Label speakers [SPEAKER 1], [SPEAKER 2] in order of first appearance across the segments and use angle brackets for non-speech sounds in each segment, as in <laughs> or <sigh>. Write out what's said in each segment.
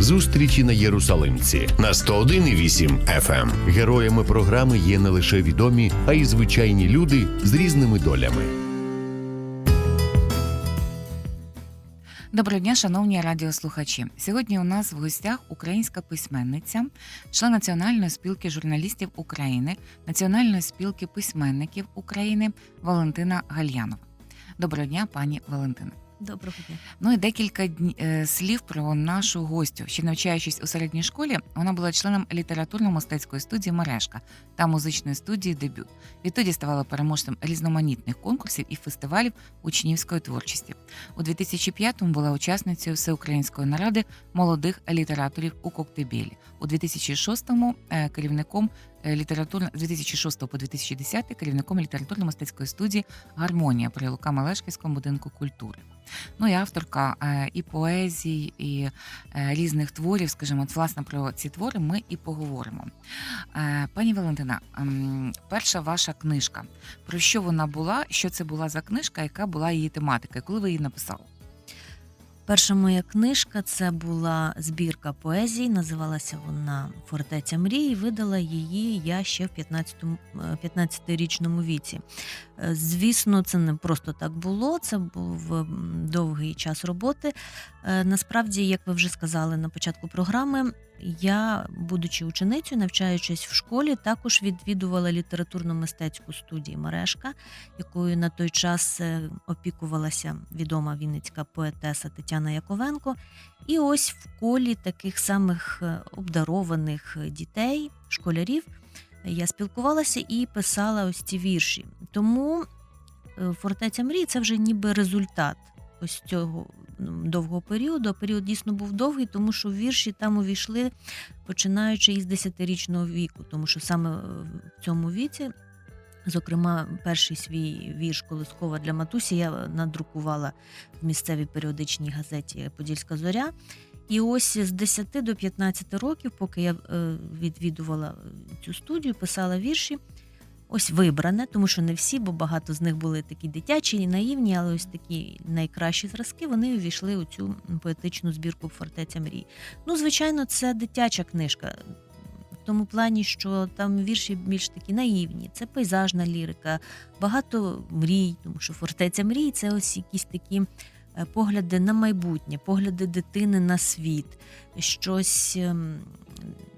[SPEAKER 1] Зустрічі на Єрусалимці на 101,8 FM. Героями програми є не лише відомі, а й звичайні люди з різними долями.
[SPEAKER 2] Доброго дня, шановні радіослухачі. Сьогодні у нас в гостях українська письменниця, член Національної спілки журналістів України, Національної спілки письменників України Валентина Гальянова. Доброго дня, пані Валентина.
[SPEAKER 3] Доброго дня.
[SPEAKER 2] Ну і декілька дні, е, слів про нашу гостю. Ще навчаючись у середній школі, вона була членом літературно-мистецької студії Мережка та музичної студії Дебют. Відтоді ставала переможцем різноманітних конкурсів і фестивалів учнівської творчості. У 2005-му була учасницею всеукраїнської наради молодих літераторів у Коктебелі. У 2006-му е, керівником літературно з 2006 по 2010 керівником літературно-мистецької студії Гармонія при Лука Малешківському будинку культури. Ну і авторка е, і поезії, і е, різних творів, скажімо, от, власне про ці твори ми і поговоримо. Е, Пані Валентина, перша ваша книжка. Про що вона була? Що це була за книжка? Яка була її тематика? Коли ви її написали?
[SPEAKER 3] Перша моя книжка це була збірка поезій. Називалася вона Фортеця мрії. Видала її я ще в 15-му, е, 15-річному віці. Е, Звісно, це не просто так було. Це був довгий час роботи. Е, Насправді, як ви вже сказали на початку програми, я, будучи ученицею, навчаючись в школі, також відвідувала літературно-мистецьку студію Мережка, якою на той час е, опікувалася відома вінницька поетеса Тетяна Яковенко. І ось в колі таких самих е, обдарованих дітей, школярів, я спілкувалася і писала ось ці вірші. Тому е, фортеця мрії це вже ніби результат ось цього довгого періоду. Період дійсно був довгий, тому що вірші там увійшли починаючи із 10-річного віку, тому що саме е, в цьому віці. Зокрема, перший свій вірш Колискова для матусі я надрукувала в місцевій періодичній газеті Подільська зоря. І ось з 10 до 15 років, поки я е, відвідувала цю студію, писала вірші. Ось вибране, тому що не всі, бо багато з них були такі дитячі і наївні, але ось такі найкращі зразки вони увійшли у цю поетичну збірку Фортеця мрій. Ну, звичайно, це дитяча книжка. В тому плані, що там вірші більш такі наївні, це пейзажна лірика, багато мрій, тому що фортеця мрій це ось якісь такі е, погляди на майбутнє, погляди дитини на світ, щось ем,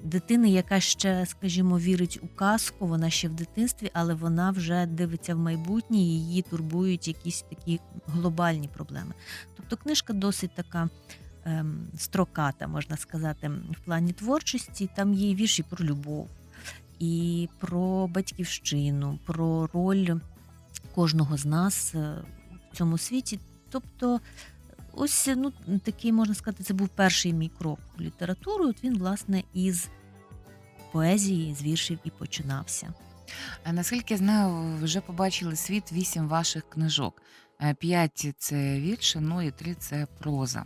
[SPEAKER 3] дитини, яка ще, скажімо, вірить у казку, вона ще в дитинстві, але вона вже дивиться в майбутнє, її турбують якісь такі глобальні проблеми. Тобто книжка досить така ем, строката, можна сказати, в плані творчості. Там є вірші про любов, і про батьківщину, про роль кожного з нас е, в цьому світі. Тобто, ось ну такий можна сказати, це був перший мій крок в літературу. От він, власне, із поезії, з віршів і починався.
[SPEAKER 2] Е, Наскільки я знаю, вже побачили світ вісім ваших книжок. Е, П'ять це вірші, ну і три це проза.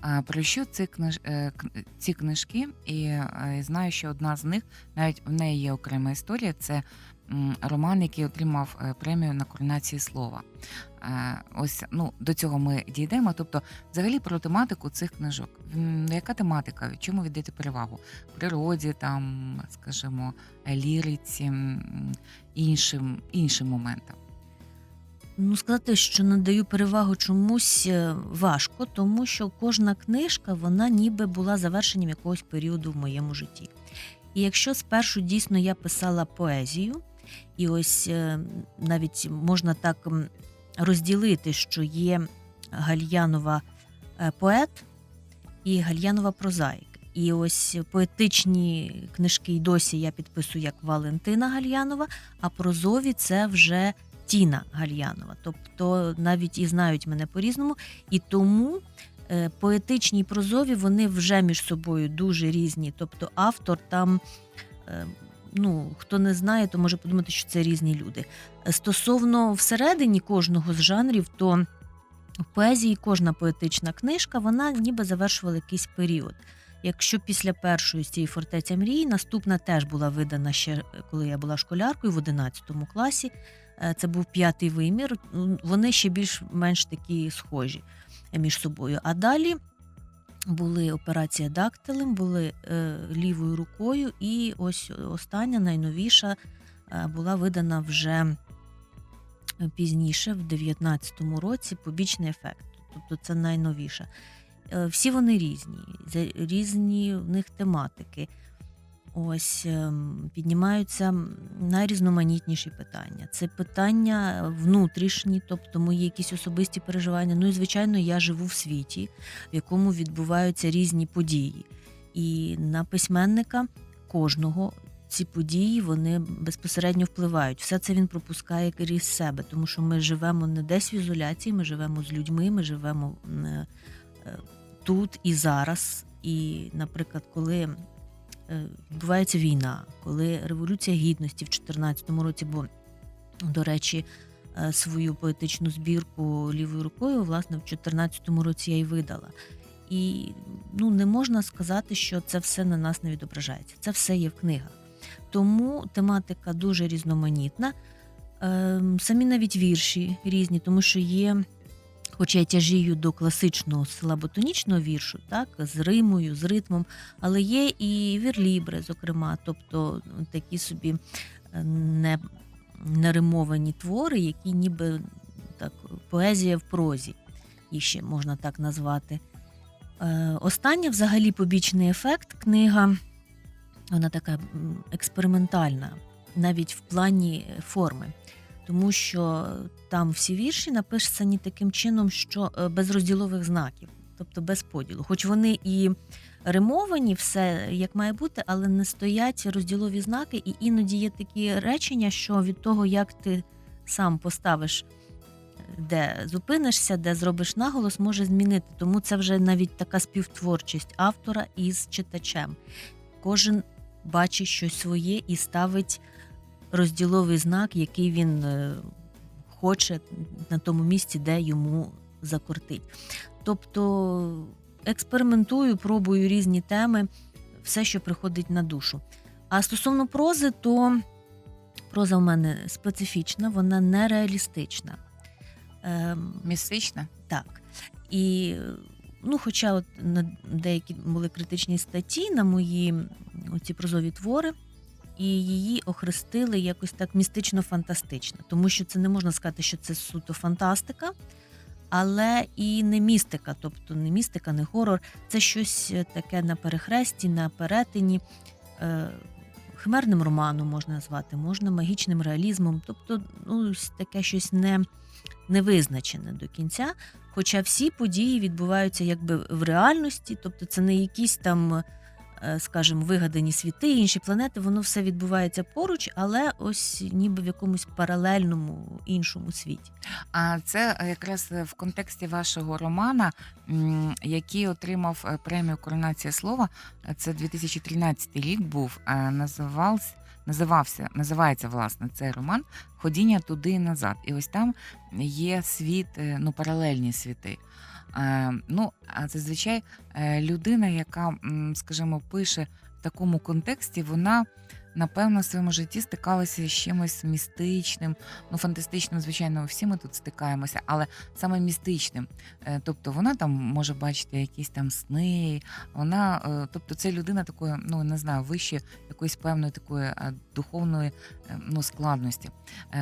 [SPEAKER 2] А про що ці, книж... е, ці книжки? І е, знаю, що одна з них, навіть в неї є окрема історія, це роман, який отримав е, премію на коронації слова. Е, Ось ну, до цього ми дійдемо. Тобто, взагалі про тематику цих книжок. Яка тематика? Чому віддаєте перевагу? Природі, там, скажімо, ліриці, іншим, іншим моментам.
[SPEAKER 3] Ну, сказати, що надаю перевагу чомусь е, важко, тому що кожна книжка вона ніби була завершенням якогось періоду в моєму житті. І якщо спершу дійсно я писала поезію, і ось е, навіть можна так розділити, що є Гальянова е, поет і Гальянова прозаїк. І ось поетичні книжки й досі я підписую як Валентина Гальянова, а прозові це вже Тіна Гальянова. Тобто навіть і знають мене по-різному. І тому е, поетичні і прозові вони вже між собою дуже різні. Тобто автор там. Е, Ну, хто не знає, то може подумати, що це різні люди. Стосовно всередині кожного з жанрів, то в поезії кожна поетична книжка вона ніби завершувала якийсь період. Якщо після першої з цієї фортеця мрії, наступна теж була видана ще коли я була школяркою в 11 класі. Е, Це був п'ятий вимір. Вони ще більш-менш такі схожі між собою. А далі були операція дактилем, були е, лівою рукою, і ось остання, найновіша, е, була видана вже пізніше, в 19-му році, побічний ефект. Тобто це найновіша. Е, Всі вони різні, різні в них тематики. Ось ем, піднімаються найрізноманітніші питання. Це питання внутрішні, тобто мої якісь особисті переживання. Ну і звичайно, я живу в світі, в якому відбуваються різні події. І на письменника кожного ці події вони безпосередньо впливають. Все це він пропускає крізь себе, тому що ми живемо не десь в ізоляції, ми живемо з людьми, ми живемо е, е, тут і зараз. І, наприклад, коли відбувається війна, коли революція гідності в 2014 році, бо, до речі, е, свою поетичну збірку лівою рукою, власне, в 2014 році я й видала. І ну, не можна сказати, що це все на нас не відображається. Це все є в книгах. Тому тематика дуже різноманітна. Ем, Самі навіть вірші різні, тому що є, хоча я тяжію до класичного силаботонічного віршу, так, з римою, з ритмом, але є і вірлібри, зокрема, тобто ну, такі собі е, не, неримовані твори, які ніби так, поезія в прозі, їх ще можна так назвати. Е, Остання, взагалі, побічний ефект книга, вона така експериментальна, навіть в плані форми. Тому що там всі вірші написані таким чином, що е, без розділових знаків, тобто без поділу. Хоч вони і римовані, все як має бути, але не стоять розділові знаки, і іноді є такі речення, що від того, як ти сам поставиш, де зупинишся, де зробиш наголос, може змінити. Тому це вже навіть така співтворчість автора із читачем. Кожен бачить щось своє і ставить розділовий знак, який він е, хоче на тому місці, де йому закортить. Тобто експериментую, пробую різні теми, все, що приходить на душу. А стосовно прози, то проза в мене специфічна, вона нереалістична. Ем,
[SPEAKER 2] Містична?
[SPEAKER 3] так. І ну, хоча от на деякі були критичні статті на мої оці прозові твори, і її охрестили якось так містично-фантастично, тому що це не можна сказати, що це суто фантастика, але і не містика, тобто не містика, не хорор. Це щось е, таке на перехресті, на перетині. Е, Химерним романом можна назвати, можна магічним реалізмом, тобто ну, таке щось не, невизначене до кінця. Хоча всі події відбуваються якби в реальності, тобто це не якісь там, скажімо, вигадані світи, інші планети, воно все відбувається поруч, але ось ніби в якомусь паралельному іншому світі.
[SPEAKER 2] А це е, якраз в контексті вашого романа, який отримав е, премію Коронація слова. Е, Це 2013 рік був. е, Називався, називався, називається власне цей роман Ходіння туди і назад. І ось там є світ, е, ну паралельні світи. Е, Ну, а зазвичай е, людина, яка, скажімо, пише в такому контексті, вона напевно в своєму житті стикалася з чимось містичним, ну фантастичним, звичайно, всі ми тут стикаємося, але саме містичним. Е, Тобто вона там може бачити якісь там сни. Вона, е, тобто, це людина такої, ну не знаю, вище якоїсь певної такої е, духовної ну, складності.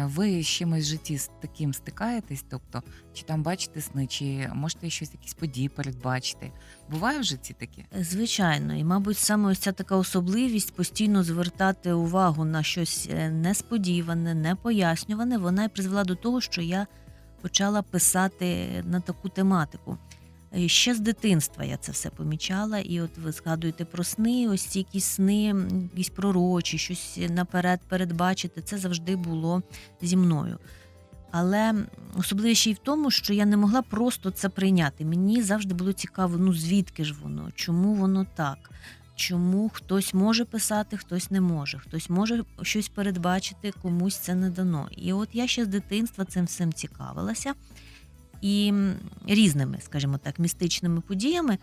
[SPEAKER 2] Ви з чимось в житті з таким стикаєтесь? Тобто, чи там бачите сни, чи можете щось, якісь події передбачити? Буває в житті таке?
[SPEAKER 3] Звичайно, і, мабуть, саме ось ця така особливість постійно звертати увагу на щось е, несподіване, непояснюване, вона й призвела до того, що я почала писати на таку тематику. Е, Ще з дитинства я це все помічала, і от ви згадуєте про сни, ось ці якісь сни, якісь пророчі, щось наперед передбачити. Це завжди було зі мною. Але особливість ще й в тому, що я не могла просто це прийняти. Мені завжди було цікаво, ну звідки ж воно, чому воно так, чому хтось може писати, хтось не може, хтось може щось передбачити, комусь це не дано. І от я ще з дитинства цим всім цікавилася і різними, скажімо так, містичними подіями.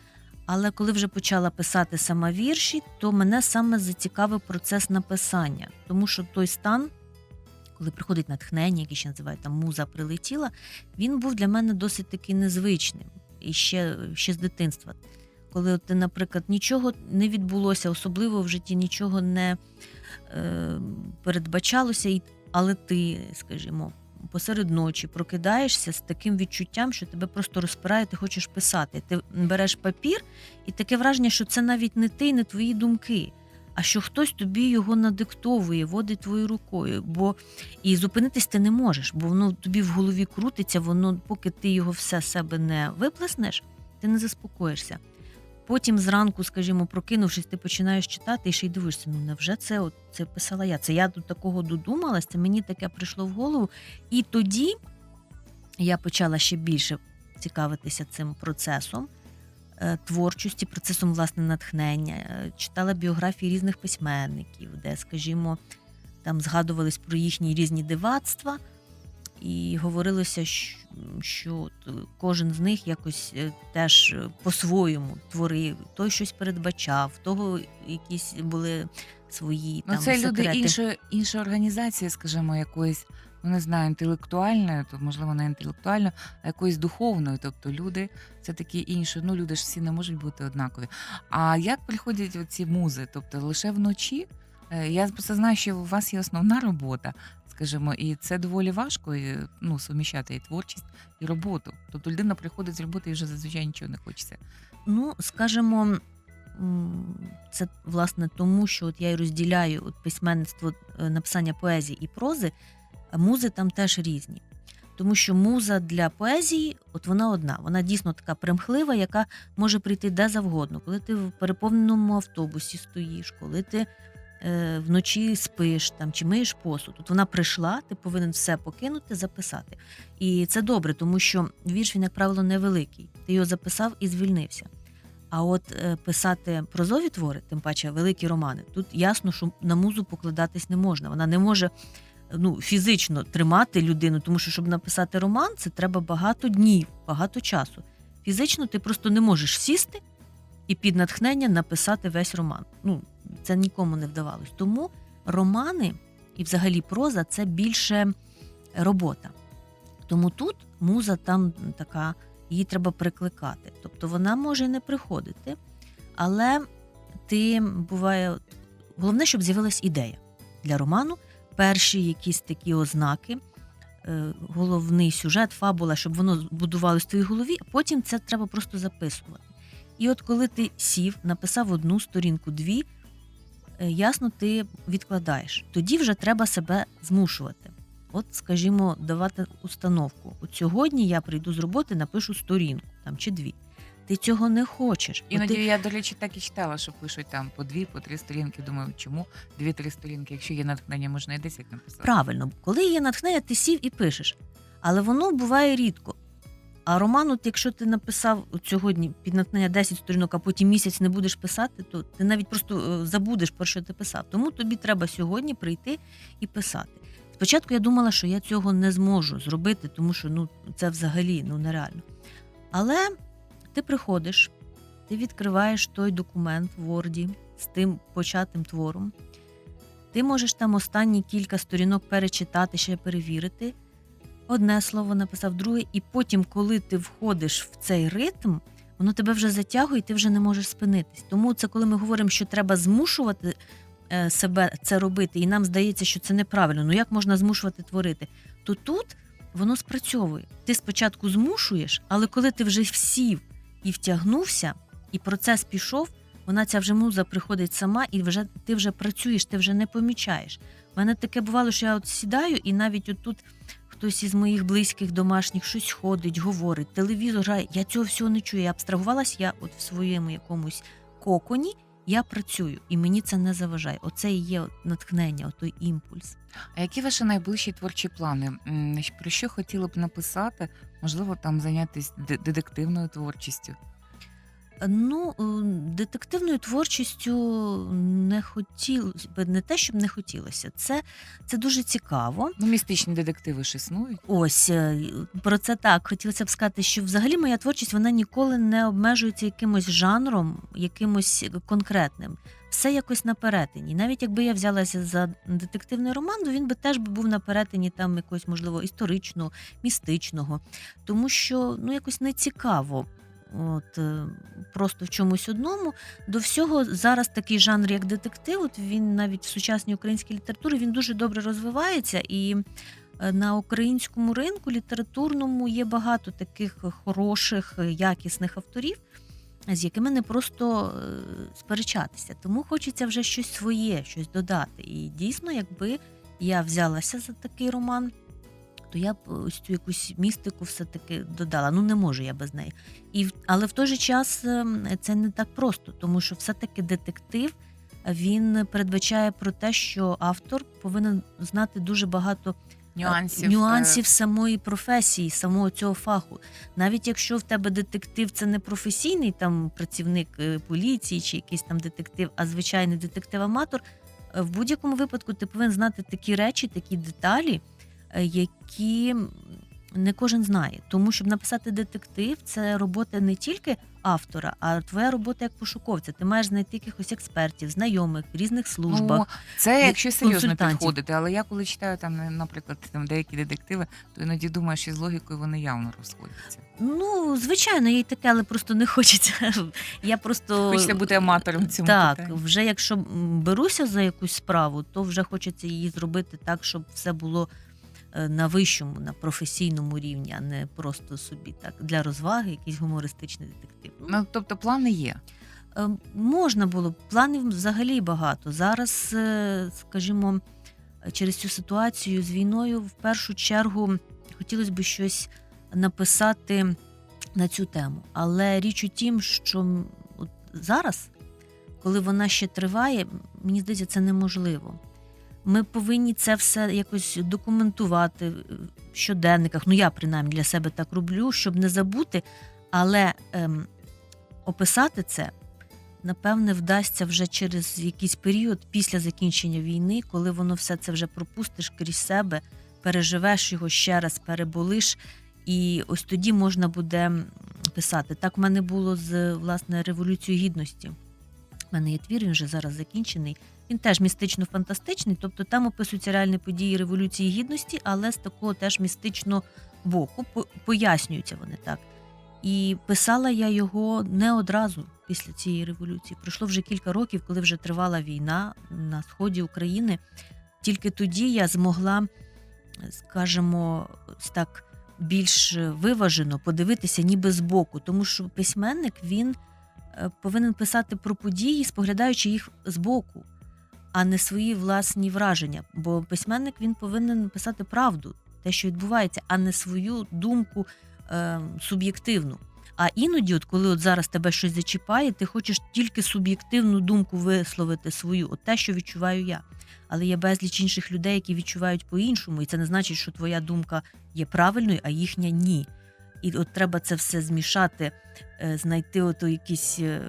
[SPEAKER 3] Але коли вже почала писати сама вірші, то мене саме зацікавив процес написання, тому що той стан, коли приходить натхнення, який ще називають там муза прилетіла, він був для мене досить таки незвичним і ще, ще з дитинства. коли ти, наприклад, нічого не відбулося, особливо в житті нічого не е, передбачалося, але ти, скажімо, посеред ночі прокидаєшся з таким відчуттям, що тебе просто розпирає, ти хочеш писати. Ти береш папір, і таке враження, що це навіть не ти, не твої думки. А що хтось тобі його надиктовує, водить твоєю рукою, бо і зупинитись ти не можеш, бо воно тобі в голові крутиться, воно, поки ти його все себе не виплеснеш, ти не заспокоїшся. Потім зранку, скажімо, прокинувшись, ти починаєш читати і ще й дивишся, ну невже це от це писала я? Це я до такого додумалась, це мені таке прийшло в голову. І тоді я почала ще більше цікавитися цим процесом творчості, процесом власне натхнення. Е, Читала біографії різних письменників, де, скажімо, там згадувались про їхні різні дивацтва, і говорилося, що е, кожен з них якось е, теж е, по-своєму творив, той щось передбачав, того якісь були свої
[SPEAKER 2] Ну,
[SPEAKER 3] там
[SPEAKER 2] це люди
[SPEAKER 3] секрети.
[SPEAKER 2] іншої, іншої організації, скажімо, якоїсь, ну не знаю, інтелектуальної, то можливо не інтелектуальної, а якоїсь духовної. Тобто люди це такі інші. Ну, люди ж всі не можуть бути однакові. А як приходять ці музи? Тобто лише вночі? Е, Я просто знаю, що у вас є основна робота, скажімо, і це доволі важко ну, суміщати і творчість, і роботу. Тобто людина приходить з роботи і вже зазвичай нічого не хочеться.
[SPEAKER 3] Ну, скажімо, це власне тому, що от я й розділяю от письменництво е, написання поезії і прози, музи там теж різні. Тому що муза для поезії, от вона одна, вона дійсно така примхлива, яка може прийти де завгодно, коли ти в переповненому автобусі стоїш, коли ти е, вночі спиш там чи миєш посуд. От вона прийшла, ти повинен все покинути, записати. І це добре, тому що вірш він, як правило, невеликий. Ти його записав і звільнився. А от е, писати прозові твори, тим паче великі романи, тут ясно, що на музу покладатись не можна. Вона не може ну, фізично тримати людину, тому що, щоб написати роман, це треба багато днів, багато часу. Фізично ти просто не можеш сісти і під натхнення написати весь роман. Ну, це нікому не вдавалось. Тому романи і взагалі проза це більше робота. Тому тут муза там така, її треба прикликати. Тобто вона може не приходити, але ти буває, головне, щоб з'явилась ідея для роману, перші якісь такі ознаки, е, головний сюжет, фабула, щоб воно будувалось в твоїй голові, а потім це треба просто записувати. І от коли ти сів, написав одну сторінку, дві, е, ясно, ти відкладаєш. Тоді вже треба себе змушувати. От, скажімо, давати установку. От сьогодні я прийду з роботи, напишу сторінку там чи дві. Ти цього не хочеш.
[SPEAKER 2] Іноді
[SPEAKER 3] ти...
[SPEAKER 2] я, до речі, так і читала, що пишуть там по дві, по три сторінки. Думаю, чому дві-три сторінки? Якщо є натхнення, можна і десять написати.
[SPEAKER 3] Правильно, коли є натхнення, ти сів і пишеш. Але воно буває рідко. А роман, от якщо ти написав от сьогодні під натхнення 10 сторінок, а потім місяць не будеш писати, то ти навіть просто е, забудеш про що ти писав. Тому тобі треба сьогодні прийти і писати. Спочатку я думала, що я цього не зможу зробити, тому що ну, це взагалі ну, нереально. Але ти приходиш, ти відкриваєш той документ в Word з тим початим твором. Ти можеш там останні кілька сторінок перечитати, ще перевірити. Одне слово написав, друге, і потім, коли ти входиш в цей ритм, воно тебе вже затягує, і ти вже не можеш спинитись. Тому це коли ми говоримо, що треба змушувати е, себе це робити, і нам здається, що це неправильно. Ну як можна змушувати творити? То тут воно спрацьовує. Ти спочатку змушуєш, але коли ти вже всів і втягнувся, і процес пішов, вона ця вже муза приходить сама, і вже ти вже працюєш, ти вже не помічаєш. У мене таке бувало, що я от сідаю, і навіть отут хтось із моїх близьких домашніх щось ходить, говорить, телевізор грає. Я цього всього не чую. Я абстрагувалась, я от в своєму якомусь коконі. Я працюю, і мені це не заважає. Оце і є натхнення, отой імпульс.
[SPEAKER 2] А які ваші найближчі творчі плани? М, Про що хотіли б написати? Можливо, там зайнятися детективною творчістю?
[SPEAKER 3] Ну, е, детективною творчістю не хотілося б, не те, щоб не хотілося. Це, це дуже цікаво.
[SPEAKER 2] Ну, містичні детективи ж існують.
[SPEAKER 3] Ось е, про це так хотілося б сказати, що взагалі моя творчість вона ніколи не обмежується якимось жанром, якимось конкретним. Все якось на перетині. Навіть якби я взялася за детективний роман, то він би теж був на перетині там якогось, можливо, історичного, містичного. Тому що ну якось не цікаво от, е, просто в чомусь одному. До всього зараз такий жанр, як детектив, от він навіть в сучасній українській літературі він дуже добре розвивається. І е, на українському ринку літературному є багато таких хороших, е, якісних авторів, з якими не просто сперечатися. Тому хочеться вже щось своє, щось додати. І дійсно, якби я взялася за такий роман, то я б ось цю якусь містику все-таки додала. Ну, не можу я без неї. І, але в той же час ем, це не так просто, тому що все-таки детектив він передбачає про те, що автор повинен знати дуже багато
[SPEAKER 2] Нюансів.
[SPEAKER 3] нюансів самої професії, самого цього фаху. Навіть якщо в тебе детектив це не професійний там працівник е, поліції чи якийсь там детектив, а звичайний детектив-аматор, е, в будь-якому випадку ти повинен знати такі речі, такі деталі, е, які не кожен знає. Тому щоб написати детектив, це робота не тільки автора, а твоя робота як пошуковця. Ти маєш знайти якихось експертів, знайомих в різних службах.
[SPEAKER 2] Ну, це якщо серйозно підходити, але я коли читаю там, наприклад, там деякі детективи, то іноді думаю, що з логікою вони явно розходяться.
[SPEAKER 3] Ну, звичайно, є й таке, але просто не <laughs> хочеться. Я просто
[SPEAKER 2] Хочеться бути аматором цьому
[SPEAKER 3] так.
[SPEAKER 2] питанні.
[SPEAKER 3] Вже якщо беруся за якусь справу, то вже хочеться її зробити так, щоб все було е, на вищому, на професійному рівні, а не просто собі так для розваги, якийсь гумористичний детектив.
[SPEAKER 2] Ну, тобто плани є.
[SPEAKER 3] Е, Можна було планів взагалі багато. Зараз, е, скажімо, через цю ситуацію з війною, в першу чергу хотілося б щось написати на цю тему. Але річ у тім, що от зараз, коли вона ще триває, мені здається, це неможливо. Ми повинні це все якось документувати в щоденниках. Ну, я принаймні для себе так роблю, щоб не забути, але ем, описати це напевне вдасться вже через якийсь період після закінчення війни, коли воно все це вже пропустиш крізь себе, переживеш його ще раз, переболиш, і ось тоді можна буде писати. Так в мене було з власне революцією гідності. У мене є твір, він вже зараз закінчений. Він теж містично-фантастичний, тобто там описуються реальні події Революції Гідності, але з такого теж містичного боку пояснюються вони так. І писала я його не одразу після цієї революції. Пройшло вже кілька років, коли вже тривала війна на сході України. Тільки тоді я змогла, скажімо, так більш виважено подивитися, ніби збоку, тому що письменник він повинен писати про події, споглядаючи їх збоку, а не свої власні враження. Бо письменник він повинен писати правду, те, що відбувається, а не свою думку е, суб'єктивну. А іноді, от коли от зараз тебе щось зачіпає, ти хочеш тільки суб'єктивну думку висловити свою, от те, що відчуваю я. Але є безліч інших людей, які відчувають по-іншому, і це не значить, що твоя думка є правильною, а їхня ні. І от треба це все змішати, е, знайти ото якісь е,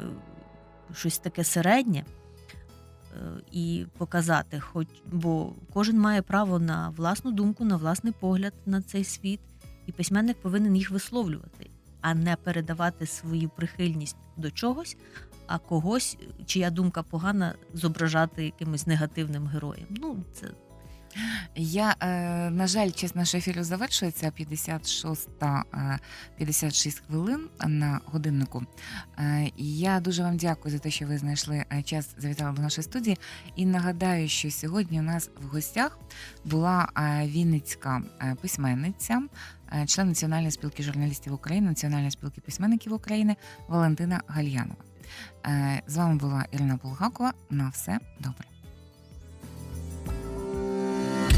[SPEAKER 3] щось таке середнє е, і показати. Хоч бо кожен має право на власну думку, на власний погляд на цей світ, і письменник повинен їх висловлювати, а не передавати свою прихильність до чогось, а когось, чия думка погана, зображати якимось негативним героєм. Ну, це
[SPEAKER 2] Я, е, на жаль, час нашого ефіру завершується 56, е, 56 хвилин на годиннику. Е, я дуже вам дякую за те, що ви знайшли е, час, завітали до нашої студії. І нагадаю, що сьогодні у нас в гостях була е, вінницька е, письменниця, е, член Національної спілки журналістів України, Національної спілки письменників України Валентина Гальянова. Е, З вами була Ірина Булгакова. На все добре.